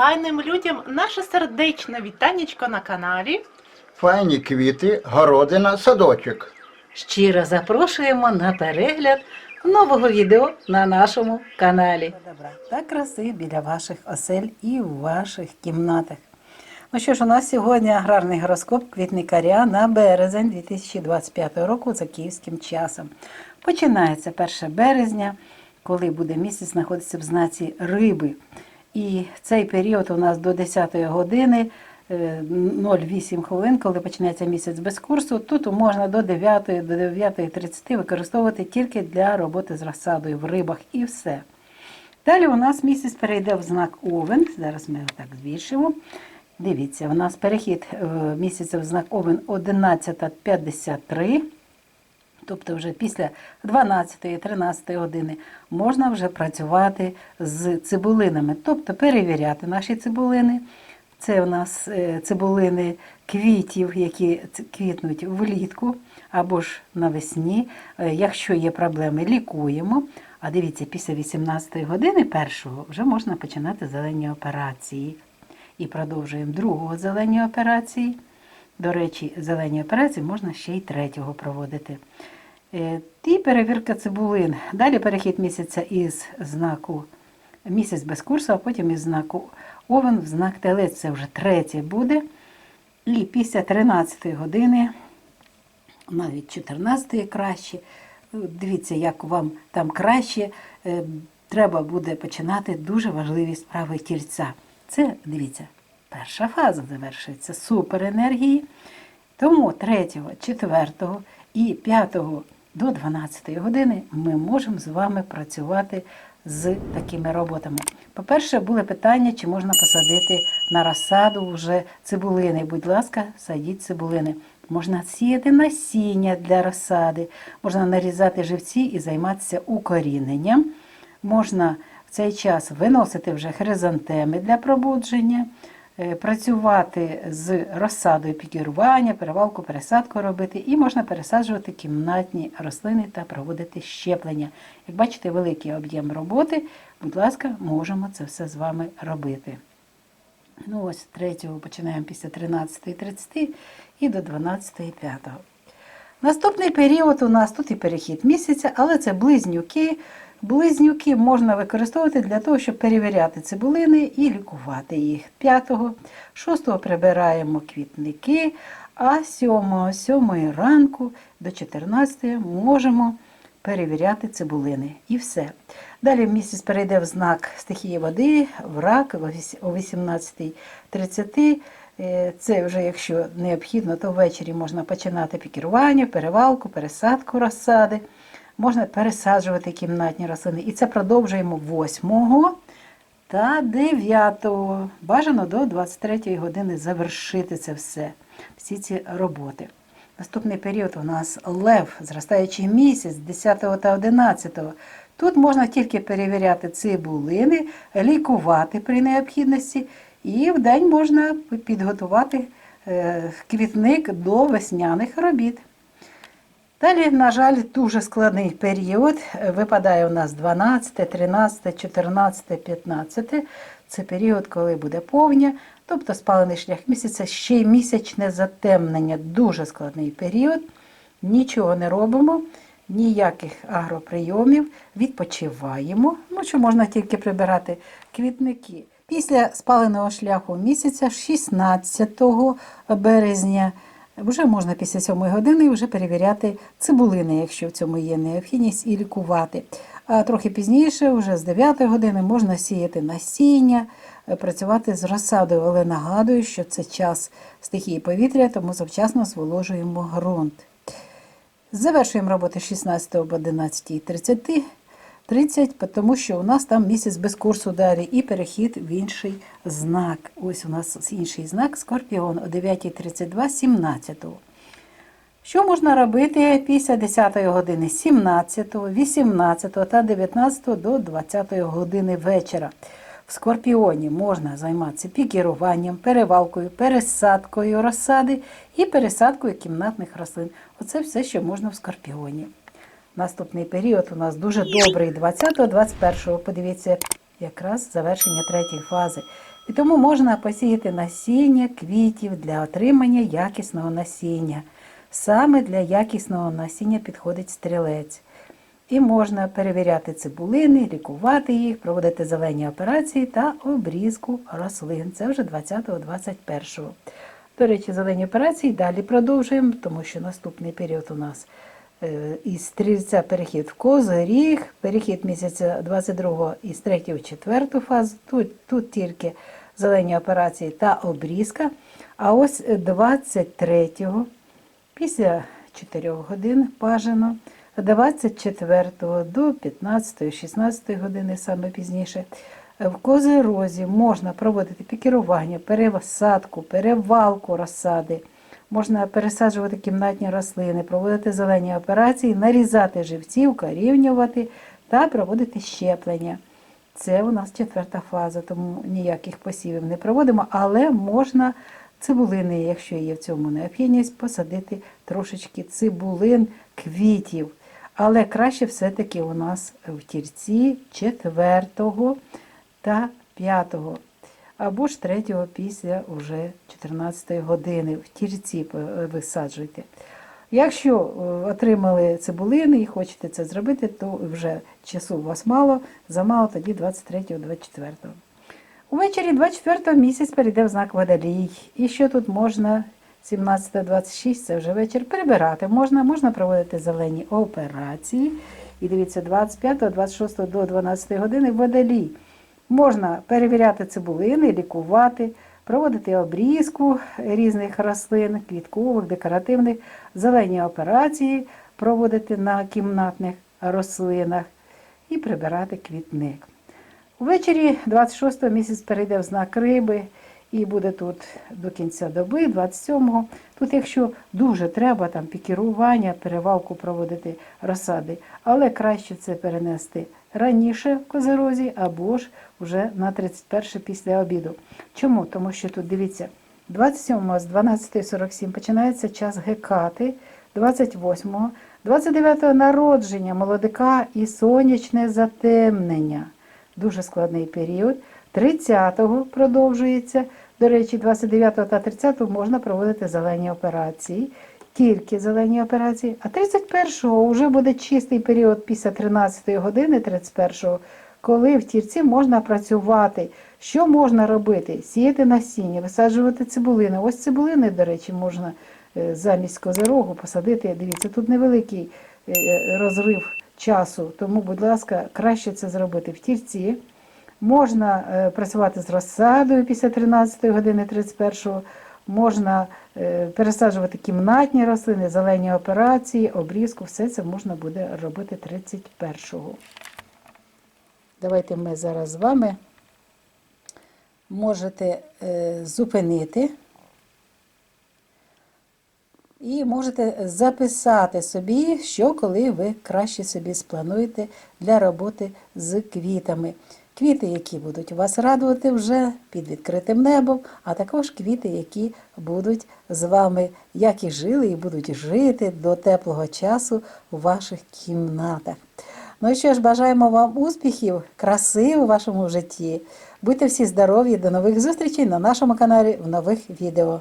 файним людям наше сердечне вітанечко на каналі. Файні квіти, городина, садочок. Щиро запрошуємо на перегляд нового відео на нашому каналі. Добра та краси біля ваших осель і в ваших кімнатах. Ну що ж, у нас сьогодні аграрний гороскоп квітникаря на березень 2025 року за київським часом. Починається 1 березня, коли буде місяць знаходитися в знаці риби. І цей період у нас до 10 години е, 0,8 хвилин, коли починається місяць без курсу. Тут можна до 9 до 9.30 використовувати тільки для роботи з розсадою в рибах і все. Далі у нас місяць перейде в знак Овен. Зараз ми його так збільшимо. Дивіться, у нас перехід е, місяця в знак Овен 11.53. Тобто вже після 12-13 години можна вже працювати з цибулинами, тобто перевіряти наші цибулини. Це у нас е, цибулини квітів, які квітнуть влітку або ж навесні. Е, Якщо є проблеми, лікуємо. А дивіться, після 18 години першого вже можна починати зелені операції. І продовжуємо другого зелені операції. До речі, зелені операції можна ще й третього проводити. Е, І перевірка цибулин. Далі перехід місяця із знаку місяць без курсу, а потім із знаку Овен в знак Телець. Це вже третє буде. І після 13 години, навіть 14 краще. Дивіться, як вам там краще. Е, Треба буде починати дуже важливі справи тільця. Це, дивіться, перша фаза завершується суперенергії. Тому 3, 4 і 5 до 12 години ми можемо з вами працювати з такими роботами. По-перше, були питання, чи можна посадити на розсаду вже цибулини. Будь ласка, садіть цибулини. Можна сіяти насіння для розсади, можна нарізати живці і займатися укоріненням. Можна в цей час виносити вже хризантеми для пробудження, працювати з розсадою пікірування, перевалку, пересадку робити, і можна пересаджувати кімнатні рослини та проводити щеплення. Як бачите, великий об'єм роботи, будь ласка, можемо це все з вами робити. Ну ось третього починаємо після 13.30 і до 12.05. Наступний період у нас тут і перехід місяця, але це близнюки. Близнюки можна використовувати для того, щоб перевіряти цибулини і лікувати їх. 5-го, 6-го прибираємо квітники, а 7-го, 7 ранку до 14 можемо перевіряти цибулини. І все. Далі місяць перейде в знак стихії води, в рак о 18.30. Е, Це вже, якщо необхідно, то ввечері можна починати пікірування, перевалку, пересадку розсади. Можна пересаджувати кімнатні рослини. І це продовжуємо 8 та 9. Бажано до 23 години завершити це все, всі ці роботи. Наступний період у нас лев, зростаючий місяць 10 та 11. Тут можна тільки перевіряти цибулини, лікувати при необхідності, і в день можна підготувати е, квітник до весняних робіт. Далі, на жаль, дуже складний період. Випадає у нас 12, 13, 14, 15. Це період, коли буде повня, тобто спалений шлях місяця, ще й місячне затемнення. Дуже складний період. Нічого не робимо, ніяких агроприйомів, відпочиваємо. Ну, що можна тільки прибирати квітники. Після спаленого шляху місяця, 16 березня, вже можна після 7 години вже перевіряти цибулини, якщо в цьому є необхідність, і лікувати. А трохи пізніше, вже з 9 години, можна сіяти насіння, е, працювати з розсадою, але нагадую, що це час стихії повітря, тому завчасно зволожуємо ґрунт. Завершуємо роботи з 16 об 11.30, 30, тому що у нас там місяць без курсу далі і перехід в інший знак. Ось у нас інший знак Скорпіон о 9.32, 17. Що можна робити після 10 години 17, 18 та 19 до 20 години вечора? В Скорпіоні можна займатися пікіруванням, перевалкою, пересадкою розсади і пересадкою кімнатних рослин. Оце все, що можна в Скорпіоні. Наступний період у нас дуже добрий 20-21. Подивіться, якраз завершення третьої фази. І тому можна посіяти насіння квітів для отримання якісного насіння. Саме для якісного насіння підходить стрілець. І можна перевіряти цибулини, лікувати їх, проводити зелені операції та обрізку рослин. Це вже 20-21. До речі, зелені операції далі продовжуємо, тому що наступний період у нас із стрільця перехід в козиріг, перехід місяця 22 із 3 в 4 фазу. Тут, тут тільки зелені операції та обрізка. А ось 23-го після 4 годин бажано, 24 до 15-16 години, саме пізніше, в козирозі можна проводити пікірування, пересадку, перевалку розсади, можна пересаджувати кімнатні рослини, проводити зелені операції, нарізати живці, укорівнювати та проводити щеплення. Це у нас четверта фаза, тому ніяких посівів не проводимо, але можна цибулини, якщо є в цьому необхідність, посадити трошечки цибулин, квітів. Але краще все-таки у нас в тірці четвертого та п'ятого, або ж третього після вже 14 години в тірці е, висаджуйте. Якщо е, отримали цибулини і хочете це зробити, то вже часу у вас мало, замало тоді 23-24. Увечері 24 місяць перейде в знак водолій. І що тут можна 17-26, це вже вечір, прибирати можна, можна проводити зелені операції. І дивіться, 25, 26 до 12 години водолій. Можна перевіряти цибулини, лікувати, проводити обрізку різних рослин, квіткових, декоративних, зелені операції проводити на кімнатних рослинах і прибирати квітник. Увечері 26-го місяць перейде в знак риби і буде тут до кінця доби, 27-го. Тут, якщо дуже треба, там пікірування, перевалку проводити розсади, але краще це перенести раніше в козерозі або ж вже на 31 після обіду. Чому? Тому що тут дивіться, 27 з 12.47 починається час гекати, 28-го, 29-го народження молодика і сонячне затемнення. Дуже складний період. 30-го продовжується. До речі, 29 та 30 можна проводити зелені операції, тільки зелені операції. А 31-го вже буде чистий період після 13-ї години, 31-го, коли в тірці можна працювати. Що можна робити? Сіяти насіння, висаджувати цибулини. Ось цибулини, до речі, можна е, замість козирогу посадити. Дивіться, тут невеликий е, розрив часу, тому, будь ласка, краще це зробити в тірці. Можна е, працювати з розсадою після 13 години 31-го, можна е, пересаджувати кімнатні рослини, зелені операції, обрізку, все це можна буде робити 31-го. Давайте ми зараз з вами можете е, зупинити і можете записати собі, що коли ви краще собі сплануєте для роботи з квітами. Квіти, які будуть вас радувати вже під відкритим небом, а також квіти, які будуть з вами, як і жили, і будуть жити до теплого часу у ваших кімнатах. Ну і що ж, бажаємо вам успіхів, краси у вашому житті. Будьте всі здорові, до нових зустрічей на нашому каналі в нових відео.